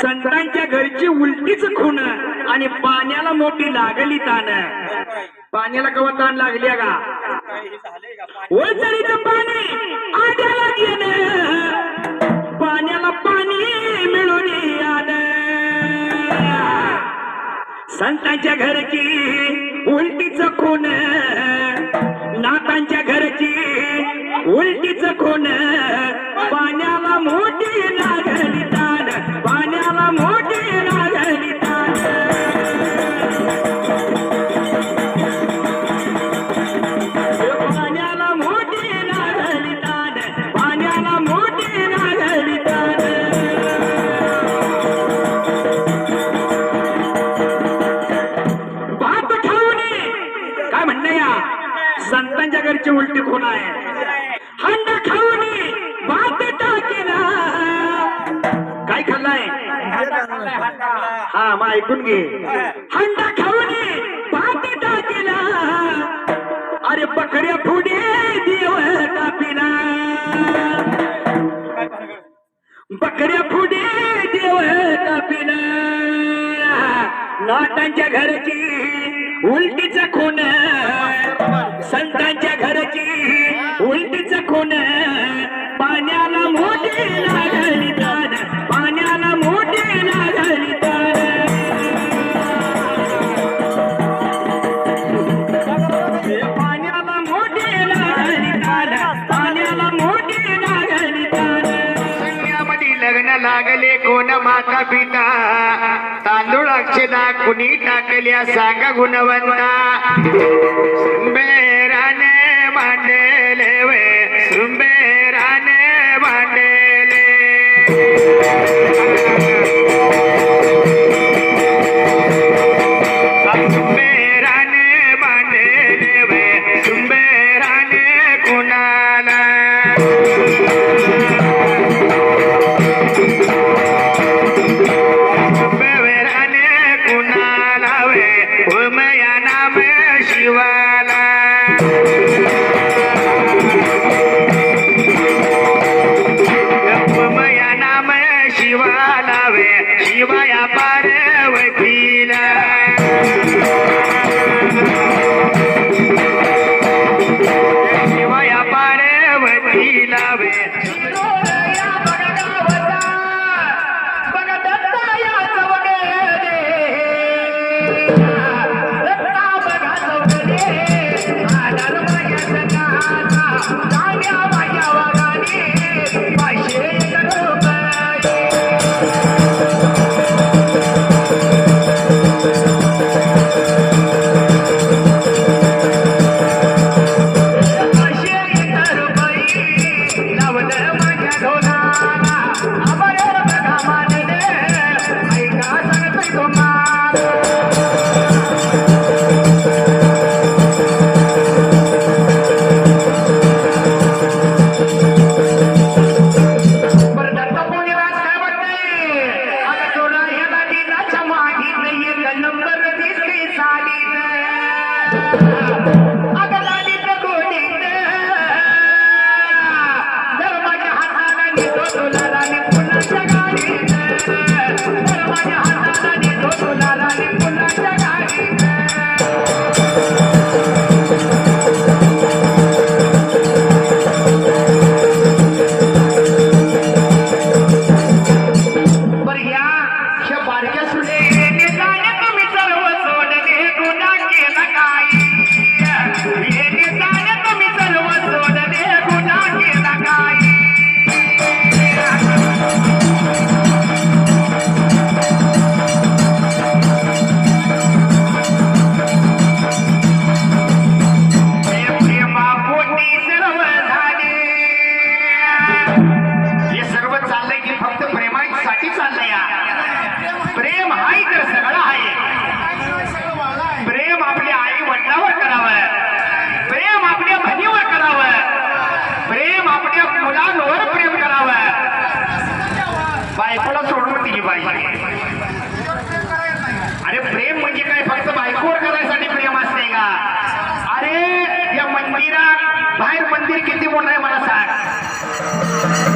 संतांच्या घरची उलटीच खून आणि पाण्याला मोठी लागली तान पाण्याला कवा ताण लागली का ओळचरीचं पाणी. संतांच्या घरची उलटीच खून. नातांच्या घरची उलटीच खून. पाण्याला मोठी लागली ताण. पाण्याला मोठी संतांच्या घरची उलटी खून आहे. हंड खाऊन भात टाकेला. काय खाल्लाय? हा मग ऐकून घे. हंड खाऊन भात टाकेला. अरे बकऱ्या फुडे देव कापिला बकऱ्या फुडे देव कापिला नाटांच्या घरची उलटीचा खून. माता पिता. तांदूळ अक्षदा कुणी टाकल्या सांगा गुणवंता. सुंबेराने मांडले वे. सुंबेराने मांडले सुंबेराने मांडले वे. सुंबेराने कुणाला? शिवाया पार्वतीला शिवाया पार्वतीला वे. Number Gracias. चाललंय की फक्त प्रेमासाठी चाललंय प्रेम हाय तर सगळं आहे प्रेम आपल्या आई वडिलावर करावं. प्रेम आपल्या बहिणीवर करावं. प्रेम आपल्या मुलांवर प्रेम करावं. बायकोला सोडून तिची पाहिजे अरे प्रेम म्हणजे काय? फक्त बायकोवर करायसाठी प्रेम असते का? अरे या मंदिरात बाहेर मंदिर किती मोठं आहे मला सांग.